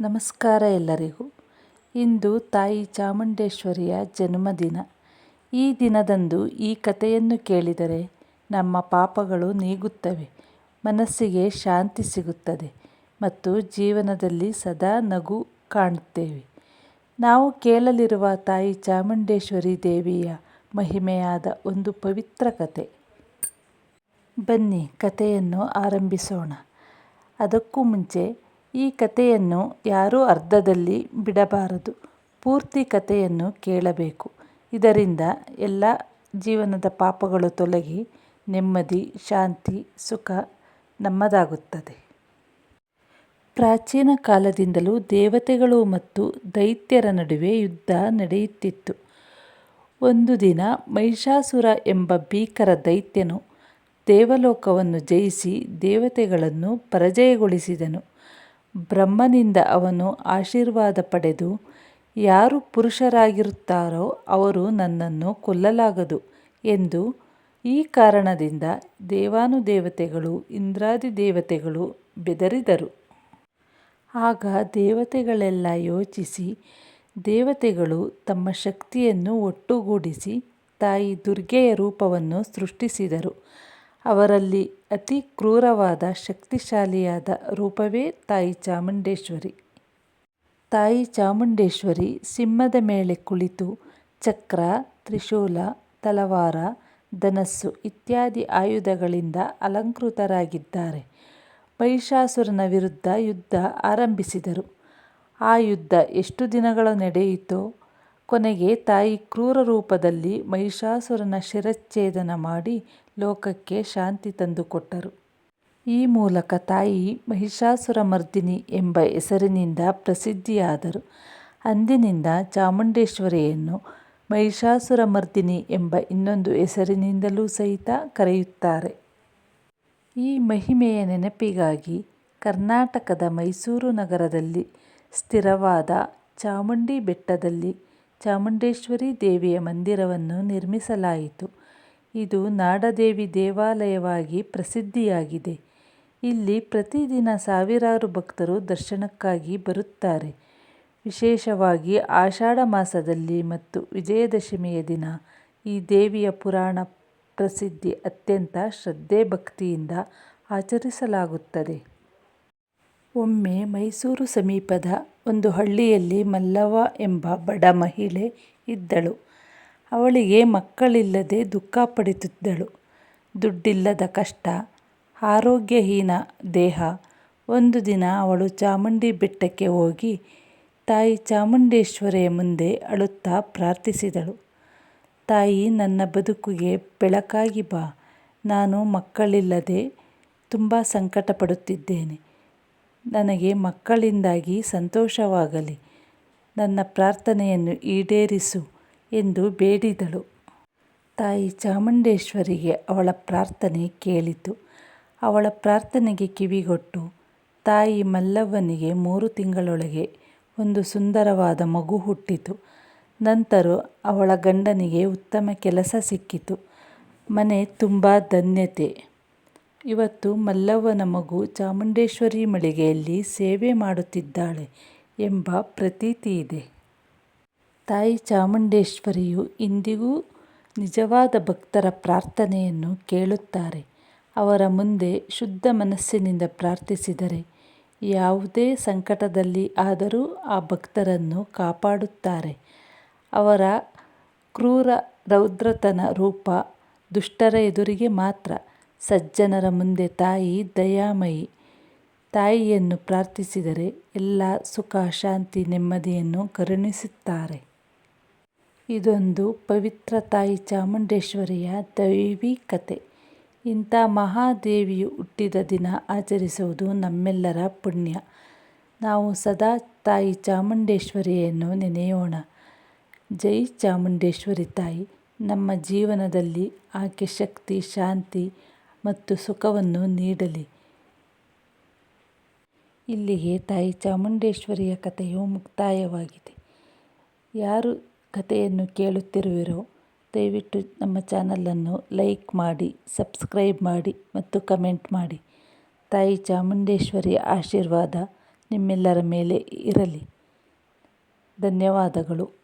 ನಮಸ್ಕಾರ ಎಲ್ಲರಿಗೂ. ಇಂದು ತಾಯಿ ಚಾಮುಂಡೇಶ್ವರಿಯ ಜನ್ಮದಿನ. ಈ ದಿನದಂದು ಈ ಕಥೆಯನ್ನು ಕೇಳಿದರೆ ನಮ್ಮ ಪಾಪಗಳು ನೀಗುತ್ತವೆ, ಮನಸ್ಸಿಗೆ ಶಾಂತಿ ಸಿಗುತ್ತದೆ ಮತ್ತು ಜೀವನದಲ್ಲಿ ಸದಾ ನಗು ಕಾಣುತ್ತೇವೆ. ನಾವು ಕೇಳಲಿರುವ ತಾಯಿ ಚಾಮುಂಡೇಶ್ವರಿ ದೇವಿಯ ಮಹಿಮೆಯಾದ ಒಂದು ಪವಿತ್ರ ಕತೆ ಬನ್ನಿ ಕಥೆಯನ್ನು ಆರಂಭಿಸೋಣ. ಅದಕ್ಕೂ ಮುಂಚೆ ಈ ಕಥೆಯನ್ನು ಯಾರೂ ಅರ್ಧದಲ್ಲಿ ಬಿಡಬಾರದು. ಪೂರ್ತಿ ಕಥೆಯನ್ನು ಕೇಳಬೇಕು. ಇದರಿಂದ ಎಲ್ಲ ಜೀವನದ ಪಾಪಗಳು ತೊಲಗಿ ನೆಮ್ಮದಿ, ಶಾಂತಿ, ಸುಖ ನಮ್ಮದಾಗುತ್ತದೆ. ಪ್ರಾಚೀನ ಕಾಲದಿಂದಲೂ ದೇವತೆಗಳು ಮತ್ತು ದೈತ್ಯರ ನಡುವೆ ಯುದ್ಧ ನಡೆಯುತ್ತಿತ್ತು. ಒಂದು ದಿನ ಮಹಿಷಾಸುರ ಎಂಬ ಭೀಕರ ದೈತ್ಯನು ದೇವಲೋಕವನ್ನು ಜಯಿಸಿ ದೇವತೆಗಳನ್ನು ಪರಾಜಯಗೊಳಿಸಿದನು. ಬ್ರಹ್ಮನಿಂದ ಅವನು ಆಶೀರ್ವಾದ ಪಡೆದು, ಯಾರು ಪುರುಷರಾಗಿರುತ್ತಾರೋ ಅವರು ನನ್ನನ್ನು ಕೊಲ್ಲಲಾಗದು ಎಂದು ಈ ಕಾರಣದಿಂದ ದೇವಾನುದೇವತೆಗಳು, ಇಂದ್ರಾದಿ ದೇವತೆಗಳು ಬೆದರಿದರು. ಆಗ ದೇವತೆಗಳೆಲ್ಲ ಯೋಚಿಸಿ, ದೇವತೆಗಳು ತಮ್ಮ ಶಕ್ತಿಯನ್ನು ಒಟ್ಟುಗೂಡಿಸಿ ತಾಯಿ ದುರ್ಗೆಯ ರೂಪವನ್ನು ಸೃಷ್ಟಿಸಿದರು. ಅವರಲ್ಲಿ ಅತಿ ಕ್ರೂರವಾದ, ಶಕ್ತಿಶಾಲಿಯಾದ ರೂಪವೇ ತಾಯಿ ಚಾಮುಂಡೇಶ್ವರಿ. ತಾಯಿ ಚಾಮುಂಡೇಶ್ವರಿ ಸಿಂಹದ ಮೇಲೆ ಕುಳಿತು ಚಕ್ರ, ತ್ರಿಶೂಲ, ತಲವಾರ, ಧನಸ್ಸು ಇತ್ಯಾದಿ ಆಯುಧಗಳಿಂದ ಅಲಂಕೃತರಾಗಿದ್ದಾರೆ. ಮಹಿಷಾಸುರನ ವಿರುದ್ಧ ಯುದ್ಧ ಆರಂಭಿಸಿದರು. ಆ ಯುದ್ಧ ಎಷ್ಟು ದಿನಗಳು ನಡೆಯಿತೋ ಕೊನೆಗೆ ತಾಯಿ ಕ್ರೂರ ರೂಪದಲ್ಲಿ ಮಹಿಷಾಸುರನ ಶಿರಚ್ಛೇದನ ಮಾಡಿ ಲೋಕಕ್ಕೆ ಶಾಂತಿ ತಂದುಕೊಟ್ಟರು. ಈ ಮೂಲಕ ತಾಯಿ ಮಹಿಷಾಸುರಮರ್ದಿನಿ ಎಂಬ ಹೆಸರಿನಿಂದ ಪ್ರಸಿದ್ಧಿಯಾದರು. ಅಂದಿನಿಂದ ಚಾಮುಂಡೇಶ್ವರಿಯನ್ನು ಮಹಿಷಾಸುರಮರ್ದಿನಿ ಎಂಬ ಇನ್ನೊಂದು ಹೆಸರಿನಿಂದಲೂ ಸಹಿತ ಕರೆಯುತ್ತಾರೆ. ಈ ಮಹಿಮೆಯ ನೆನಪಿಗಾಗಿ ಕರ್ನಾಟಕದ ಮೈಸೂರು ನಗರದಲ್ಲಿ ಸ್ಥಿರವಾದ ಚಾಮುಂಡಿ ಬೆಟ್ಟದಲ್ಲಿ ಚಾಮುಂಡೇಶ್ವರಿ ದೇವಿಯ ಮಂದಿರವನ್ನು ನಿರ್ಮಿಸಲಾಯಿತು. ಇದು ನಾಡದೇವಿ ದೇವಾಲಯವಾಗಿ ಪ್ರಸಿದ್ಧಿಯಾಗಿದೆ. ಇಲ್ಲಿ ಪ್ರತಿದಿನ ಸಾವಿರಾರು ಭಕ್ತರು ದರ್ಶನಕ್ಕಾಗಿ ಬರುತ್ತಾರೆ. ವಿಶೇಷವಾಗಿ ಆಷಾಢ ಮಾಸದಲ್ಲಿ ಮತ್ತು ವಿಜಯದಶಮಿಯ ದಿನ ಈ ದೇವಿಯ ಪುರಾಣ ಪ್ರಸಿದ್ಧಿ ಅತ್ಯಂತ ಶ್ರದ್ಧೆ ಭಕ್ತಿಯಿಂದ ಆಚರಿಸಲಾಗುತ್ತದೆ. ಒಮ್ಮೆ ಮೈಸೂರು ಸಮೀಪದ ಒಂದು ಹಳ್ಳಿಯಲ್ಲಿ ಮಲ್ಲವ್ವ ಎಂಬ ಬಡ ಮಹಿಳೆ ಇದ್ದಳು. ಅವಳಿಗೆ ಮಕ್ಕಳಿಲ್ಲದೆ ದುಃಖ ಪಡುತ್ತಿದ್ದಳು. ದುಡ್ಡಿಲ್ಲದ ಕಷ್ಟ, ಆರೋಗ್ಯಹೀನ ದೇಹ. ಒಂದು ದಿನ ಅವಳು ಚಾಮುಂಡಿ ಬೆಟ್ಟಕ್ಕೆ ಹೋಗಿ ತಾಯಿ ಚಾಮುಂಡೇಶ್ವರಿಯ ಮುಂದೆ ಅಳುತ್ತಾ ಪ್ರಾರ್ಥಿಸಿದಳು. ತಾಯಿ, ನನ್ನ ಬದುಕಿಗೆ ಬೆಳಕಾಗಿ ಬಾ. ನಾನು ಮಕ್ಕಳಿಲ್ಲದೆ ತುಂಬ ಸಂಕಟ ಪಡುತ್ತಿದ್ದೇನೆ ನನಗೆ ಮಕ್ಕಳಿಂದಾಗಿ ಸಂತೋಷವಾಗಲಿ. ನನ್ನ ಪ್ರಾರ್ಥನೆಯನ್ನು ಈಡೇರಿಸು ಎಂದು ಬೇಡಿದಳು. ತಾಯಿ ಚಾಮುಂಡೇಶ್ವರಿಗೆ ಅವಳ ಪ್ರಾರ್ಥನೆ ಕೇಳಿತು. ಅವಳ ಪ್ರಾರ್ಥನೆಗೆ ಕಿವಿಗೊಟ್ಟು, ತಾಯಿ ಮಲ್ಲವ್ವನಿಗೆ ಮೂರು ತಿಂಗಳೊಳಗೆ ಒಂದು ಸುಂದರವಾದ ಮಗು ಹುಟ್ಟಿತು. ನಂತರ ಅವಳ ಗಂಡನಿಗೆ ಉತ್ತಮ ಕೆಲಸ ಸಿಕ್ಕಿತು. ಮನೆ ತುಂಬ ಧನ್ಯತೆ. ಇವತ್ತು ಮಲ್ಲವ್ವನ ಮಗು ಚಾಮುಂಡೇಶ್ವರಿ ಮಳಿಗೆಯಲ್ಲಿ ಸೇವೆ ಮಾಡುತ್ತಿದ್ದಾಳೆ ಎಂಬ ಪ್ರತೀತಿ ಇದೆ. ತಾಯಿ ಚಾಮುಂಡೇಶ್ವರಿಯು ಇಂದಿಗೂ ನಿಜವಾದ ಭಕ್ತರ ಪ್ರಾರ್ಥನೆಯನ್ನು ಕೇಳುತ್ತಾರೆ. ಅವರ ಮುಂದೆ ಶುದ್ಧ ಮನಸ್ಸಿನಿಂದ ಪ್ರಾರ್ಥಿಸಿದರೆ ಯಾವುದೇ ಸಂಕಟದಲ್ಲಿ ಆದರೂ ಆ ಭಕ್ತರನ್ನು ಕಾಪಾಡುತ್ತಾರೆ. ಅವರ ಕ್ರೂರ ರೌದ್ರತನ ರೂಪ ದುಷ್ಟರ ಎದುರಿಗೆ ಮಾತ್ರ ಸಜ್ಜನರ ಮುಂದೆ ತಾಯಿ ದಯಾಮಯಿ. ತಾಯಿಯನ್ನು ಪ್ರಾರ್ಥಿಸಿದರೆ ಎಲ್ಲ ಸುಖ, ಶಾಂತಿ, ನೆಮ್ಮದಿಯನ್ನು ಕರುಣಿಸುತ್ತಾರೆ. ಇದೊಂದು ಪವಿತ್ರ ತಾಯಿ ಚಾಮುಂಡೇಶ್ವರಿಯ ದೈವಿ ಕತೆ. ಇಂಥ ಮಹಾದೇವಿಯು ಹುಟ್ಟಿದ ದಿನ ಆಚರಿಸುವುದು ನಮ್ಮೆಲ್ಲರ ಪುಣ್ಯ. ನಾವು ಸದಾ ತಾಯಿ ಚಾಮುಂಡೇಶ್ವರಿಯನ್ನು ನೆನೆಯೋಣ. ಜೈ ಚಾಮುಂಡೇಶ್ವರಿ ತಾಯಿ. ನಮ್ಮ ಜೀವನದಲ್ಲಿ ಆಕೆ ಶಕ್ತಿ, ಶಾಂತಿ ಮತ್ತು ಸುಖವನ್ನು ನೀಡಲಿ. ಇಲ್ಲಿಗೆ ತಾಯಿ ಚಾಮುಂಡೇಶ್ವರಿಯ ಕಥೆಯು ಮುಕ್ತಾಯವಾಗಿದೆ. ಯಾರು ಕಥೆಯನ್ನು ಕೇಳುತ್ತಿರುವಿರೋ, ದಯವಿಟ್ಟು ನಮ್ಮ ಚಾನಲನ್ನು ಲೈಕ್ ಮಾಡಿ, ಸಬ್ಸ್ಕ್ರೈಬ್ ಮಾಡಿ ಮತ್ತು ಕಮೆಂಟ್ ಮಾಡಿ. ತಾಯಿ ಚಾಮುಂಡೇಶ್ವರಿಯ ಆಶೀರ್ವಾದ ನಿಮ್ಮೆಲ್ಲರ ಮೇಲೆ ಇರಲಿ. ಧನ್ಯವಾದಗಳು.